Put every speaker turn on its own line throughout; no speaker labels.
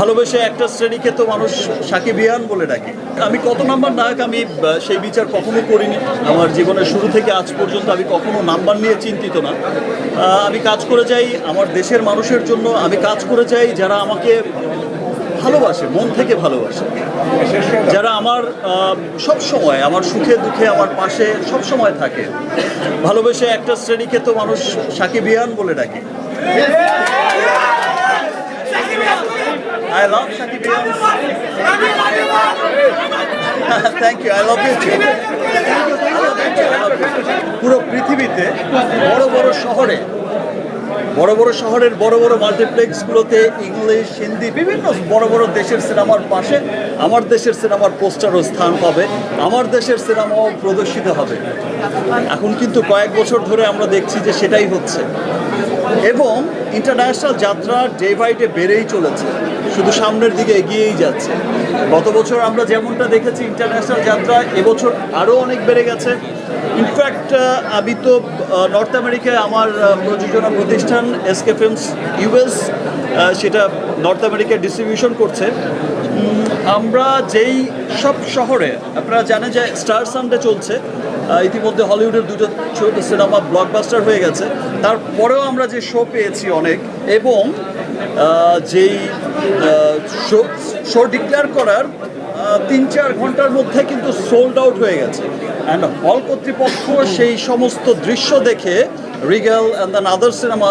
ভালোবেসে একটা শ্রেণীকে তো মানুষ সাকিব ইয়ান বলে ডাকে। আমি কত নাম্বার নায়ক আমি সেই বিচার কখনো করিনি। আমার জীবনের শুরু থেকে আজ পর্যন্ত আমি কখনো নাম্বার নিয়ে চিন্তিত না। আমি কাজ করে যাই আমার দেশের মানুষের জন্য। আমি কাজ করে যাই যারা আমাকে ভালোবাসে, মন থেকে ভালোবাসে। যারা আমার সব সময় আমার সুখে দুঃখে আমার পাশে সব সময় থাকে। ভালোবেসে একটা শ্রেণীকে তো মানুষ সাকিব ইয়ান বলে ডাকে। I love Shakib Ian. Thank you. I love you too. পুরো পৃথিবীতে বড় বড় শহরে, বড় বড় শহরের বড় বড় মাল্টিপ্লেক্সগুলোতে ইংলিশ, হিন্দি, বিভিন্ন বড় বড় দেশের সিনেমার পাশে আমার দেশের সিনেমার পোস্টারও স্থান পাবে, আমার দেশের সিনেমাও প্রদর্শিত হবে এখন কিন্তু কয়েক বছর ধরে আমরা দেখছি যে সেটাই হচ্ছে এবং ইন্টারন্যাশনাল যাত্রা ডে বাই ডে বেড়েই চলেছে। শুধু সামনের দিকে এগিয়েই যাচ্ছে। গত বছর আমরা যেমনটা দেখেছি ইন্টারন্যাশনাল যাত্রা, এবছর আরও অনেক বেড়ে গেছে। ইনফ্যাক্ট আমি তো নর্থ আমেরিকায় আমার প্রযোজনা প্রতিষ্ঠান এসকে ফিল্মস ইউএস সেটা নর্থ আমেরিকায় ডিস্ট্রিবিউশন করছে। আমরা যেই সব শহরে, আপনারা জানেন যে স্টার সানডে চলছে। ইতিমধ্যে হলিউডের দুটো ছোট সিনেমা ব্লকবাস্টার হয়ে গেছে। তারপরেও আমরা যে শো পেয়েছি অনেক, এবং যেই শো শো ডিক্লেয়ার করার তিন চার ঘণ্টার মধ্যে কিন্তু সোল্ড আউট হয়ে গেছে। অ্যান্ড হল কর্তৃপক্ষ সেই সমস্ত দৃশ্য দেখে Regal and than other cinema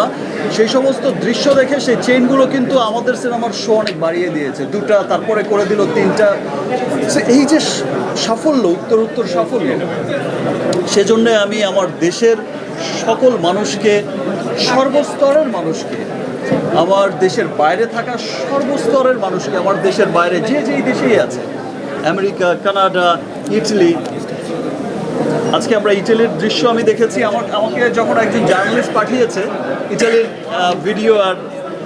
সেই সমস্ত দৃশ্য দেখে সেই চেনগুলো কিন্তু আমাদের সিনেমার শো অনেক বাড়িয়ে দিয়েছে। দুটা, তারপরে করে দিল তিনটা। এই যে সাফল্য উত্তর উত্তর সাফল্য। সেজন্য আমি আমার দেশের সকল মানুষকে, সর্বস্তরের মানুষকে, আমার দেশের বাইরে থাকা সর্বস্তরের মানুষকে, আমার দেশের বাইরে যে যেই দেশেই আছে, আমেরিকা, কানাডা, ইটালি, আজকে আমরা ইটালির দৃশ্য আমি দেখেছি। আমার, আমাকে যখন একজন জার্নালিস্ট পাঠিয়েছে, ইটালির ভিডিও আর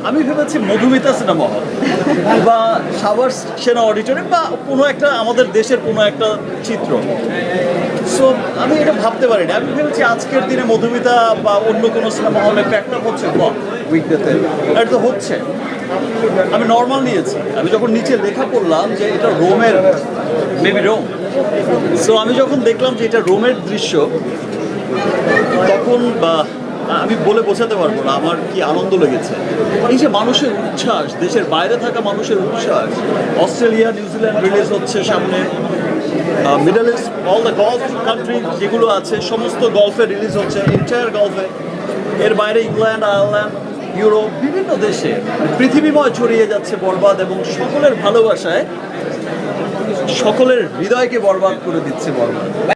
আমি ভেবেছি মধুমিতা সিনেমা হল। বা সাভার সেনা অডিটোরিয়াম বা কোনো একটা আমাদের দেশের কোনো একটা চিত্র। সো আমি এটা ভাবতে পারিনি। আমি ভেবেছি আজকের দিনে মধুমিতা বা অন্য কোনো সিনেমা হলে প্যাকটা হচ্ছে উইকডেতে। এটা তো হচ্ছে। আমি নর্মাল নিয়েছি। আমি যখন নিচে লেখা পড়লাম যে এটা রোমের মেবি রোম। সো আমি যখন দেখলাম যে এটা রোমের দৃশ্য তখন বা আমি বলে বোঝাতে পারব না, আমার কি আনন্দ লেগেছে। এই যে মানুষের উচ্ছ্বাস, দেশের বাইরে থাকা মানুষের উচ্ছ্বাস, অস্ট্রেলিয়া নিউজিল্যান্ড রিলিজ হচ্ছে সামনে Middle East all the Gulf country যেগুলো আছে, সমস্ত গল্ফে রিলিজ হচ্ছে এন্টায়ার গল্ফে এর বাইরে ইংল্যান্ড আয়ারল্যান্ড ইউরোপ বিভিন্ন দেশে পৃথিবীময় ছড়িয়ে যাচ্ছে বরবাদ এবং সকলের ভালোবাসায়, সকলের হৃদয়কে বরবাদ করে দিচ্ছে বরবাদ।